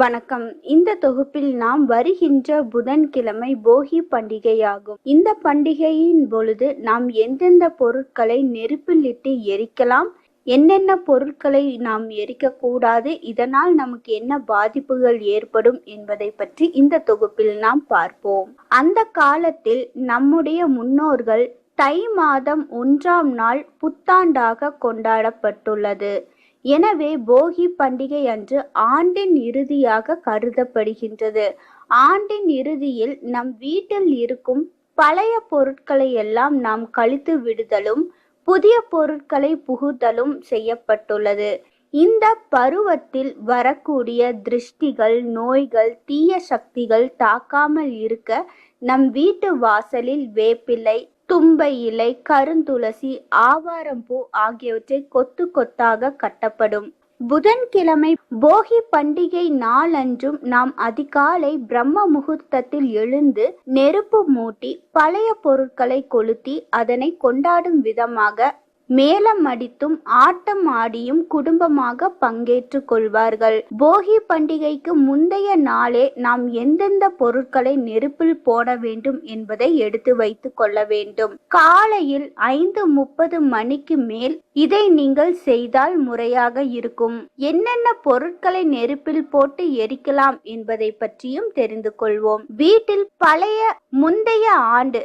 வணக்கம். இந்த தொகுப்பில் நாம் வருகின்ற புதன்கிழமை போகி பண்டிகையாகும். இந்த பண்டிகையின் பொழுது நாம் எந்தெந்த பொருட்களை நெருப்பில் இட்டு எரிக்கலாம் என்னென்ன பொருட்களை நாம் எரிக்கக்கூடாது இதனால் நமக்கு என்ன பாதிப்புகள் ஏற்படும் என்பதை பற்றி இந்த தொகுப்பில் நாம் பார்ப்போம். அந்த காலத்தில் நம்முடைய முன்னோர்கள் தை மாதம் ஒன்றாம் நாள் புத்தாண்டாக கொண்டாடப்பட்டுள்ளது. எனவே போகி பண்டிகை அன்று ஆண்டின் இறுதியாக கருதப்படுகின்றது. ஆண்டின் இறுதியில் நம் வீட்டில் இருக்கும் பழைய பொருட்களை எல்லாம் நாம் கழித்து விடுதலும் புதிய பொருட்களை புகுதலும் செய்யப்பட்டுள்ளது. இந்த பருவத்தில் வரக்கூடிய திருஷ்டிகள் நோய்கள் தீய சக்திகள் தாக்காமல் இருக்க நம் வீட்டு வாசலில் வேப்பிலை தும்பை இலை கருந்துளசி ஆவாரம்பூ ஆகியவற்றை கொத்து கொத்தாக கட்டப்படும். புதன்கிழமை போகி பண்டிகை நாளன்றும் நாம் அதிகாலை பிரம்ம முகூர்த்தத்தில் எழுந்து நெருப்பு மூட்டி பழைய பொருட்களை கொளுத்தி அதனை கொண்டாடும் விதமாக மேளம் அடித்தும் ஆட்டம் ஆடியும் குடும்பமாக பங்கேற்று கொள்வார்கள். போகி பண்டிகைக்கு முந்தைய நாளே நாம் எந்தெந்த பொருட்களை நெருப்பில் போட வேண்டும் என்பதை எடுத்து வைத்து கொள்ள வேண்டும். காலையில் ஐந்து முப்பது மணிக்கு மேல் இதை நீங்கள் செய்தால் முறையாக இருக்கும். என்னென்ன பொருட்களை நெருப்பில் போட்டு எரிக்கலாம் என்பதை பற்றியும் தெரிந்து கொள்வோம். வீட்டில் பழைய முந்தைய ஆண்டு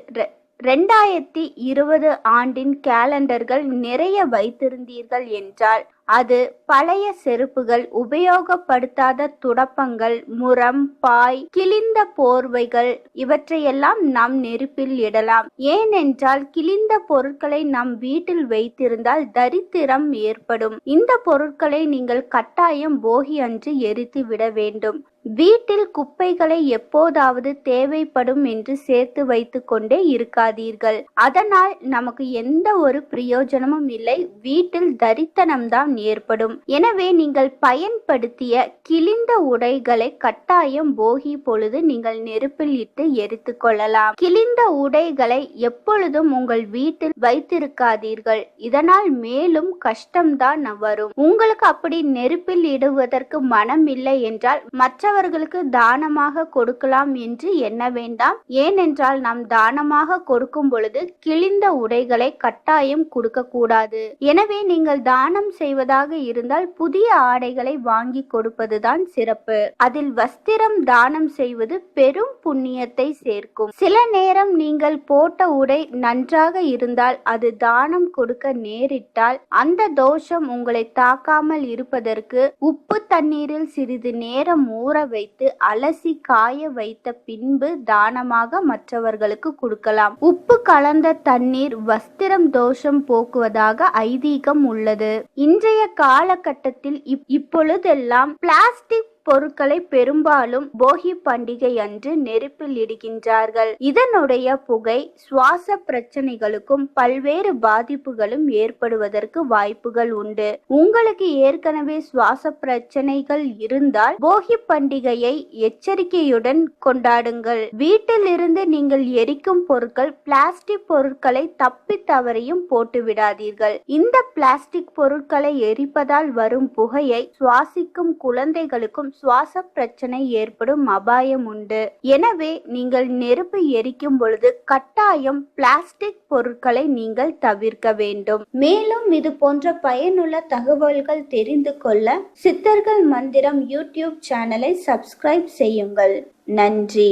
ரெண்டாயிரத்தி இருபது ஆண்டின் கேலண்டர்கள் நிறைய வைத்திருந்தீர்கள் என்றால் அது பழைய செருப்புகள் உபயோகப்படுத்தாத துடப்பங்கள் முரம் பாய் கிழிந்த போர்வைகள் இவற்றையெல்லாம் நாம் நெருப்பில் இடலாம். ஏனென்றால் கிழிந்த பொருட்களை நம் வீட்டில் வைத்திருந்தால் தரித்திரம் ஏற்படும். இந்த பொருட்களை நீங்கள் கட்டாயம் போகி அன்று எரித்து விட வேண்டும். வீட்டில் குப்பைகளை எப்போதாவது தேவைப்படும் என்று சேர்த்து வைத்து கொண்டே இருக்காதீர்கள். அதனால் நமக்கு எந்த ஒரு பிரயோஜனமும் இல்லை. வீட்டில் தரித்தனம்தான் ஏற்படும். எனவே நீங்கள் பயன்படுத்திய கிழிந்த உடைகளை கட்டாயம் போகி பொழுது நீங்கள் நெருப்பில் இட்டு எரித்து கொள்ளலாம். கிழிந்த உடைகளை எப்பொழுதும் உங்கள் வீட்டில் வைத்திருக்காதீர்கள். இதனால் மேலும் கஷ்டம்தான் வரும். உங்களுக்கு அப்படி நெருப்பில் இடுவதற்கு மனம் இல்லை என்றால் மற்றவர்களுக்கு தானமாக கொடுக்கலாம் என்று எண்ண வேண்டாம். ஏனென்றால் நாம் தானமாக கொடுக்கும் பொழுது கிழிந்த உடைகளை கட்டாயம் கொடுக்க கூடாது எனவே நீங்கள் தானம் செய்வது செய்வதாக இருந்தால் புதிய ஆடைகளை வாங்கி கொடுப்பதுதான் சிறப்பு. அதில் வஸ்திரம் தானம் செய்வது பெரும் புண்ணியத்தை சேர்க்கும். சில நேரம் நீங்கள் போட்ட உடை நன்றாக இருந்தால் அது தானம் கொடுக்க நேரிட்டால் அந்த தோஷம் உங்களை தாக்காமல் இருப்பதற்கு உப்பு தண்ணீரில் சிறிது நேரம் ஊற வைத்து அலசி காய வைத்த பின்பு தானமாக மற்றவர்களுக்கு கொடுக்கலாம். உப்பு கலந்த தண்ணீர் வஸ்திரம் தோஷம் போக்குவதாக ஐதீகம் உள்ளது. இன்றைய காலகட்டத்தில் இப்பொழுதெல்லாம் பிளாஸ்டிக் பொருட்களை பெரும்பாலும் போகி பண்டிகை அன்று நெருப்பில் இடுகின்றார்கள். இதனுடைய புகை சுவாச பிரச்சனைகளுக்கும் பல்வேறு பாதிப்புகளும் ஏற்படுவதற்கு வாய்ப்புகள் உண்டு. உங்களுக்கு ஏற்கனவே சுவாச பிரச்சனைகள் இருந்தால் போகி பண்டிகையை எச்சரிக்கையுடன் கொண்டாடுங்கள். வீட்டிலிருந்து நீங்கள் எரிக்கும் பொருட்கள் பிளாஸ்டிக் பொருட்களை தப்பி தவறையும் போட்டு விடாதீர்கள் இந்த பிளாஸ்டிக் பொருட்களை எரிப்பதால் வரும் புகையை சுவாசிக்கும் குழந்தைகளுக்கும் சுவாச பிரச்சனை ஏற்படும் அபாயம் உண்டு. எனவே நீங்கள் நெருப்பு எரிக்கும் பொழுது கட்டாயம் பிளாஸ்டிக் பொருட்களை நீங்கள் தவிர்க்க வேண்டும். மேலும் இது போன்ற பயனுள்ள தகவல்கள் தெரிந்து கொள்ள சித்தர்கள் மந்திரம் யூடியூப் சேனலை சப்ஸ்கிரைப் செய்யுங்கள். நன்றி.